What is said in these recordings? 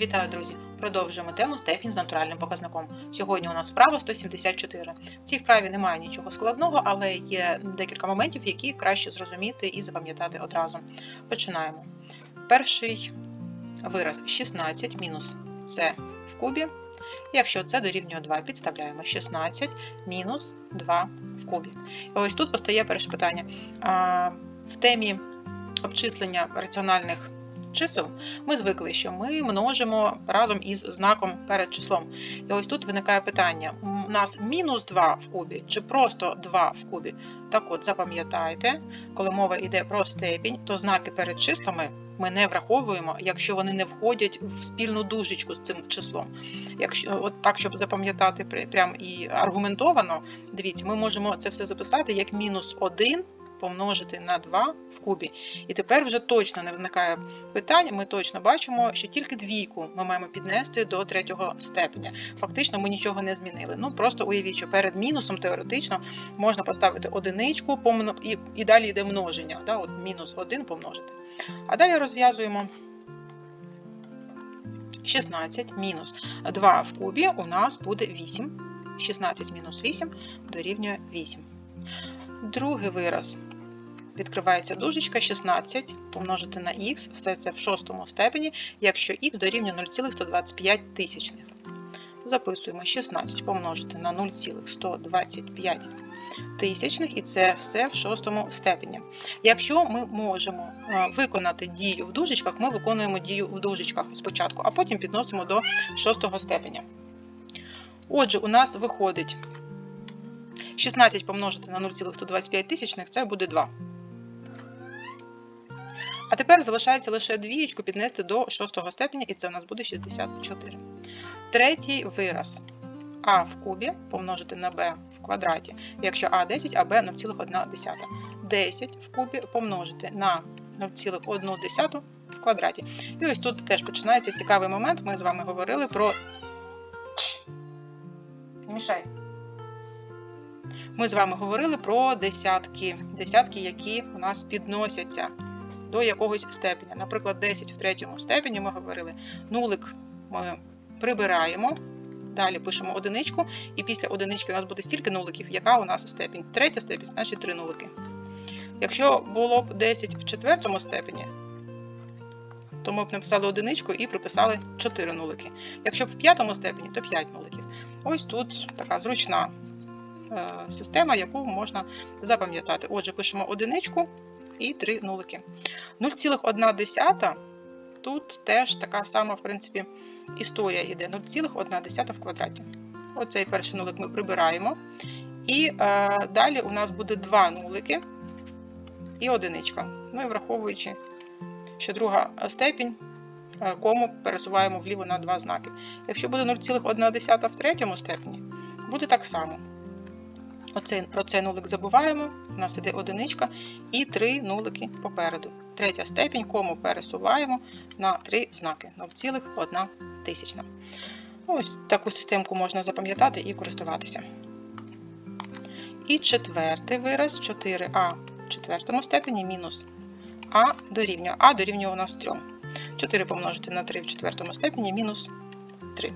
Вітаю, друзі! Продовжуємо тему степінь з натуральним показником. Сьогодні у нас вправа 174. В цій вправі немає нічого складного, але є декілька моментів, які краще зрозуміти і запам'ятати одразу. Починаємо. Перший вираз 16 мінус це в кубі. Якщо це дорівнює 2, підставляємо 16 мінус 2 в кубі. І ось тут постає перше питання. В темі обчислення раціональних чисел ми звикли, що ми множимо разом із знаком перед числом. І ось тут виникає питання: у нас мінус 2 в кубі чи просто 2 в кубі? Так от, запам'ятайте, коли мова йде про степінь, то знаки перед числами ми не враховуємо, якщо вони не входять в спільну дужечку з цим числом. Якщо от так, щоб запам'ятати прям і аргументовано, дивіться, ми можемо це все записати як мінус 1 помножити на 2 в кубі. І тепер вже точно не виникає питань. Ми точно бачимо, що тільки двійку ми маємо піднести до третього степеня. Фактично, ми нічого не змінили. Ну просто уявіть, що перед мінусом теоретично можна поставити одиничку і, і далі йде множення. Да? От мінус 1 помножити. А далі розв'язуємо 16 мінус 2 в кубі у нас буде 8. 16 мінус 8 дорівнює 8. Другий вираз. Відкривається дужечка 16 помножити на х, все це в шостому степені, якщо х дорівнює 0,125 тисячних. Записуємо 16 помножити на 0,125 тисячних, і це все в шостому степені. Якщо ми можемо е, виконати дію в дужечках, ми виконуємо дію в дужечках спочатку, а потім підносимо до шостого степеня. Отже, у нас виходить 16 помножити на 0,125 тисячних, це буде 2. Тепер залишається лише двієчку піднести до шостого степеня, і це у нас буде 64. Третій вираз а в кубі помножити на b в квадраті, якщо а 10, а b 0,1. 10 в кубі помножити на 0,1 в квадраті. І ось тут теж починається цікавий момент. Ми з вами говорили про. Мішай. Ми з вами говорили про десятки, десятки, які у нас підносяться до якогось степеня. Наприклад, 10 в третьому степені ми говорили, нулик ми прибираємо, далі пишемо одиничку, і після одинички у нас буде стільки нуликів, яка у нас степінь. Третя степінь, значить 3 нулики. Якщо було б 10 в четвертому степені, то ми б написали одиничку і приписали 4 нулики. Якщо б в п'ятому степені, то 5 нуликів. Ось тут така зручна е, система, яку можна запам'ятати. Отже, пишемо одиничку і 3 нулики. 0,1 тут теж така сама, в принципі, історія йде. 0,1 в квадраті. Оцей перший нулик ми прибираємо. І е, далі у нас буде 2 нулики і одиничка. Ну і враховуючи, що друга степінь, е, кому пересуваємо вліво на два знаки. Якщо буде 0,1 в третьому степені, буде так само. Оцей, про цей нулик забуваємо, у нас іде одиничка і три нулики попереду. Третя степінь, кому пересуваємо на три знаки 0,1 тисячна. Ось таку системку можна запам'ятати і користуватися. І четвертий вираз 4а в четвертому степені мінус а дорівнює. А дорівнює у нас 3. 4 помножити на 3 в четвертому степені мінус 3.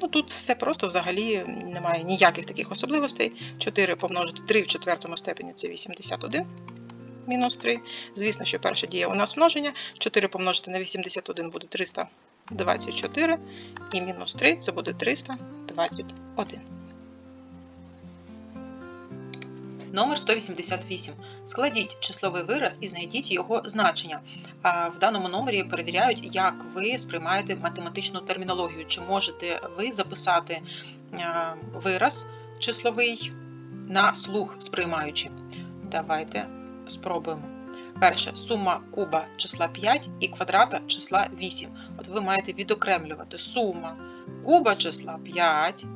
Ну, Тут все просто взагалі немає ніяких таких особливостей. 4 помножити 3 в четвертому степені це 81 мінус 3. Звісно, що перша дія у нас множення. 4 помножити на 81 буде 324, і мінус 3 це буде 321. Номер 188. Складіть числовий вираз і знайдіть його значення. В даному номері перевіряють, як ви сприймаєте математичну термінологію. Чи можете ви записати вираз числовий на слух сприймаючи. Давайте спробуємо. Перше, сума куба числа 5 і квадрата числа 8. От ви маєте відокремлювати сума куба числа 5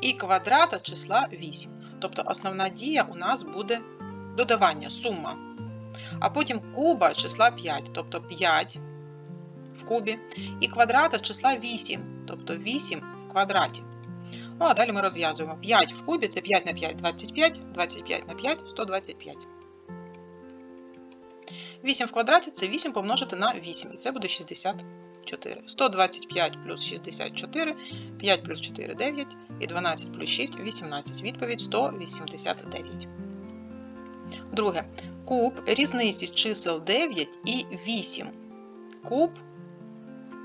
і квадрата числа 8. Тобто основна дія у нас буде додавання сума. А потім куба числа 5, тобто 5 в кубі, і квадрата числа 8, тобто 8 в квадраті. Ну, а далі ми розв'язуємо 5 в кубі, це 5 на 5 25, 25 на 5 125. 8 в квадраті це 8 помножити на 8, і це буде 64. 64. 125 плюс 64, 5 плюс 4 – 9, і 12 плюс 6 – 18. Відповідь 189. Друге. Куб різниці чисел 9 і 8. Куб,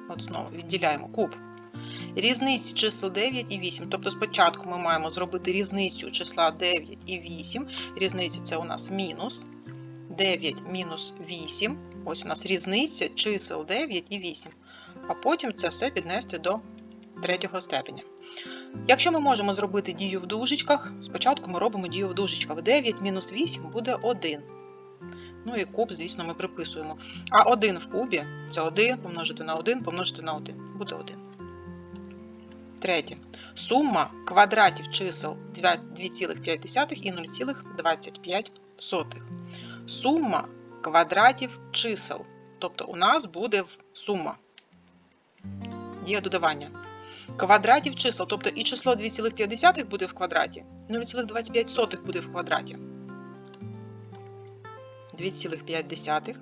от знову відділяємо куб. Різниці чисел 9 і 8. Тобто спочатку ми маємо зробити різницю числа 9 і 8. Різниця це у нас мінус. 9 мінус 8. Ось у нас різниця чисел 9 і 8. А потім це все піднести до третього степеня. Якщо ми можемо зробити дію в дужечках, спочатку ми робимо дію в дужечках. 9 мінус 8 буде 1. Ну і куб, звісно, ми приписуємо. А 1 в кубі це 1 помножити на 1, помножити на 1. Буде 1. Третє. Сума квадратів чисел 2,5 і 0,25. Сума квадратів чисел. Тобто у нас буде сума. Дія додавання. Квадратів чисел, тобто і число 2,5 буде в квадраті, 0,25 буде в квадраті. 2,5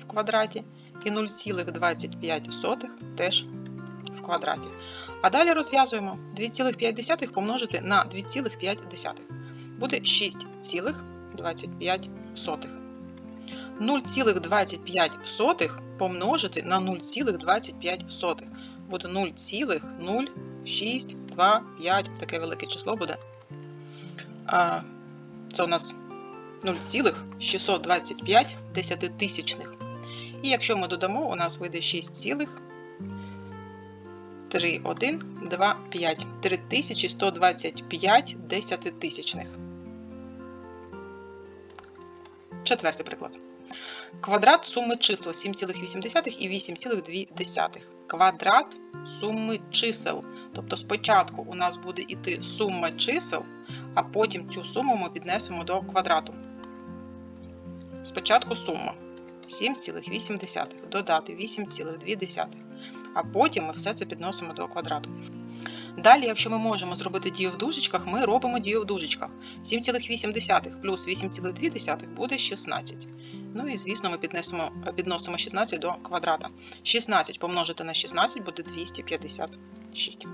в квадраті і 0,25 теж в квадраті. А далі розв'язуємо 2,5 помножити на 2,5. Буде 6,25. 0,25 помножити на 0,25. Буде 0,0625. Таке велике число буде. А, Це у нас 0,625 десятитисячних. І якщо ми додамо, у нас вийде 6,3125. 3125 десятитисячних. Четвертий приклад. Квадрат суми чисел 7,8 і 8,2. Квадрат суми чисел. Тобто спочатку у нас буде йти сума чисел, а потім цю суму ми піднесемо до квадрату. Спочатку сума 7,8 додати 8,2. А потім ми все це підносимо до квадрату. Далі, якщо ми можемо зробити дію в дужечках, ми робимо дію в дужечках. 7,8 плюс 8,2 буде 16. Ну і, звісно, ми піднесемо, підносимо 16 до квадрата. 16 помножити на 16 буде 256.